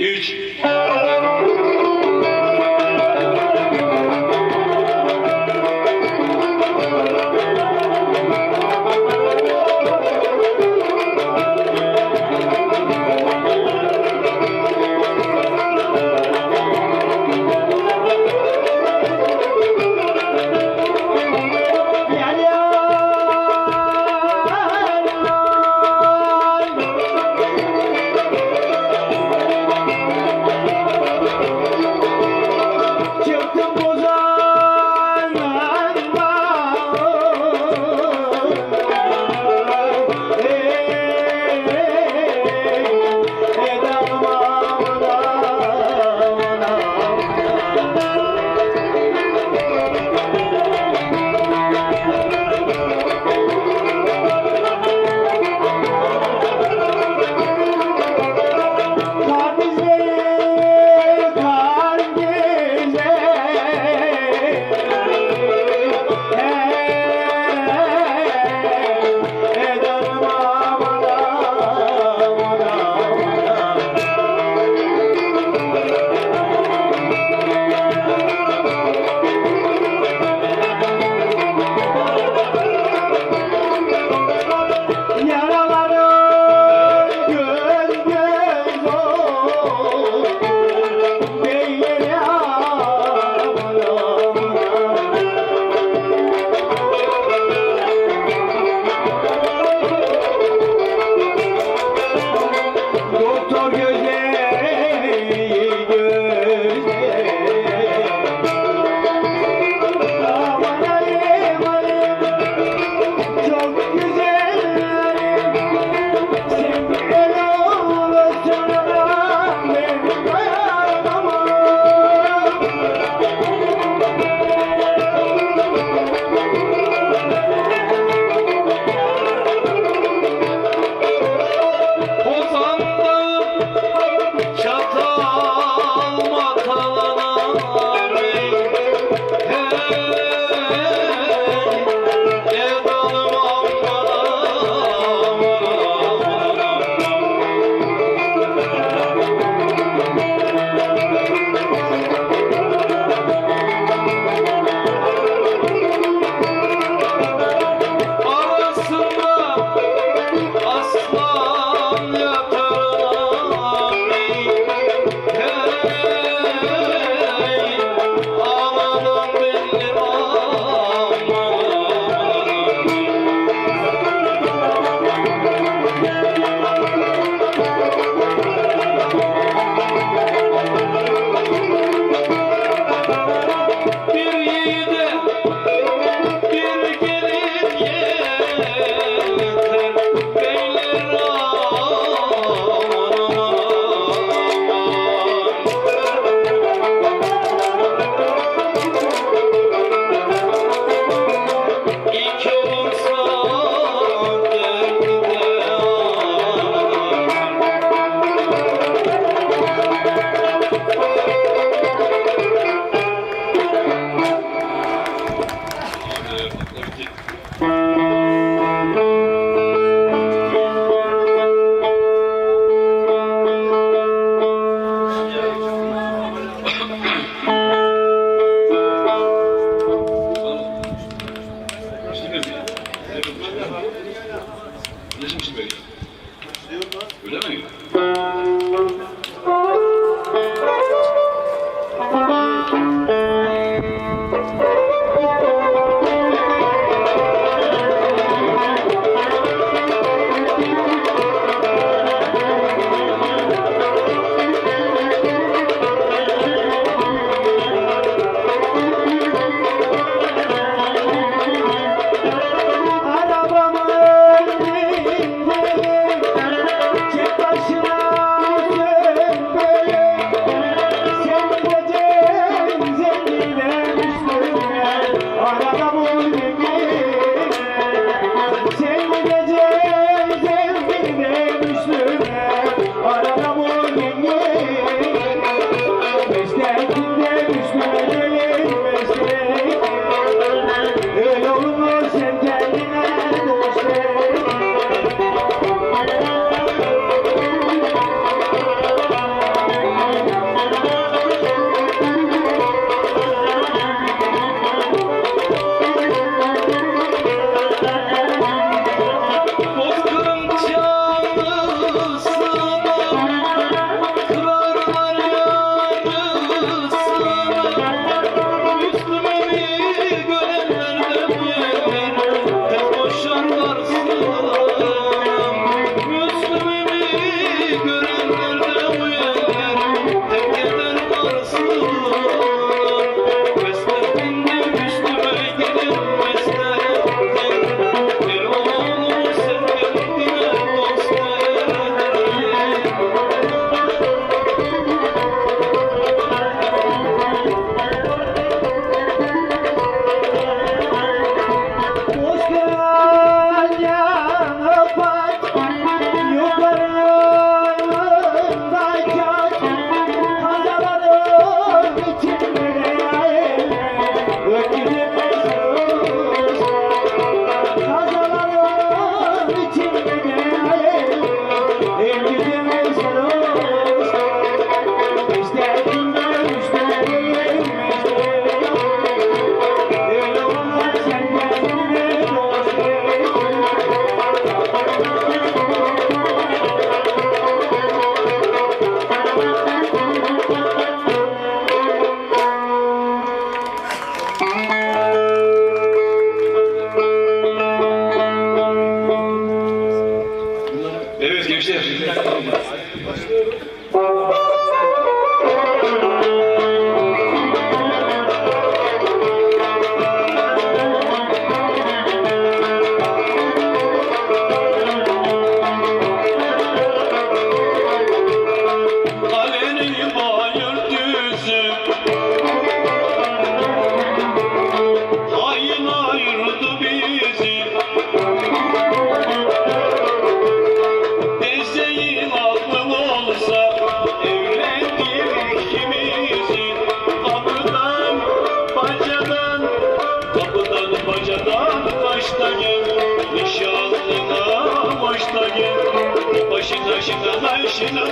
üç. Oh.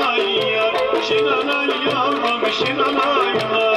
Şinanay yar Şinanay yavrum şinanay nay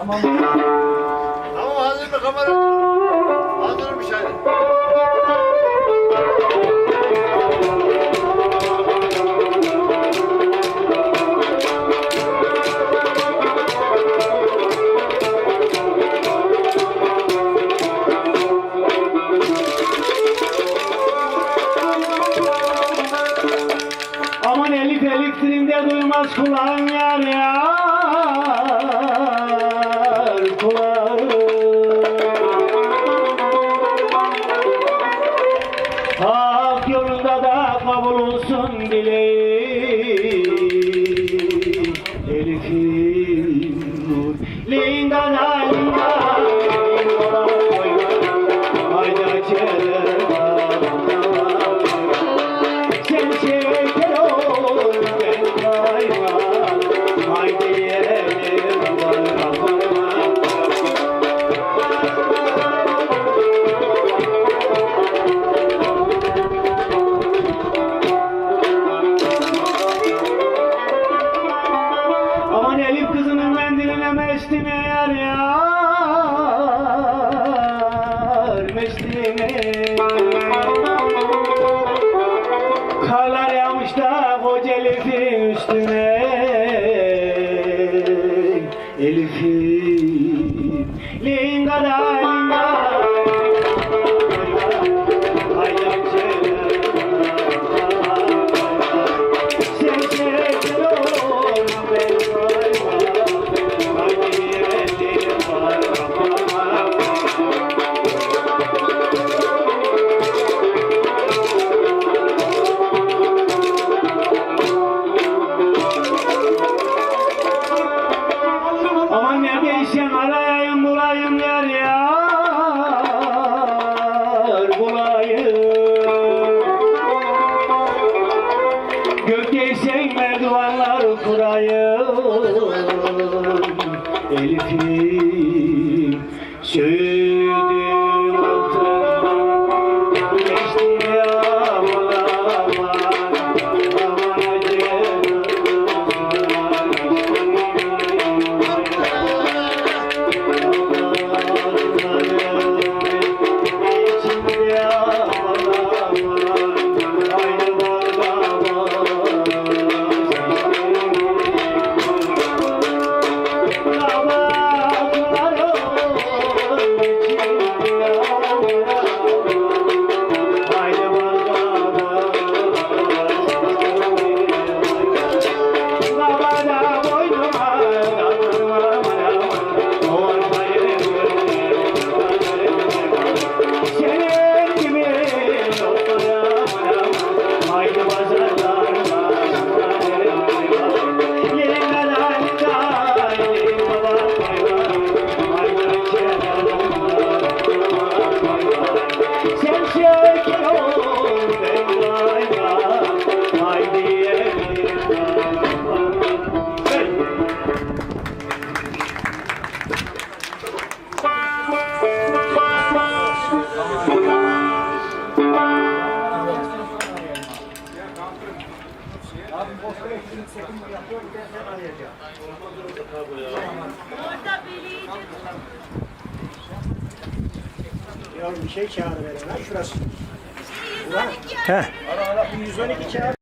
Tamam. Tamam hazır mı kamera? Hazırmış hadi. Aman elif elektriğinde duymaz kulağın yar ya. o celefi üstüne. şey kağıdı veriyorlar. Şurası. Burak. Heh. 112 kağıdı.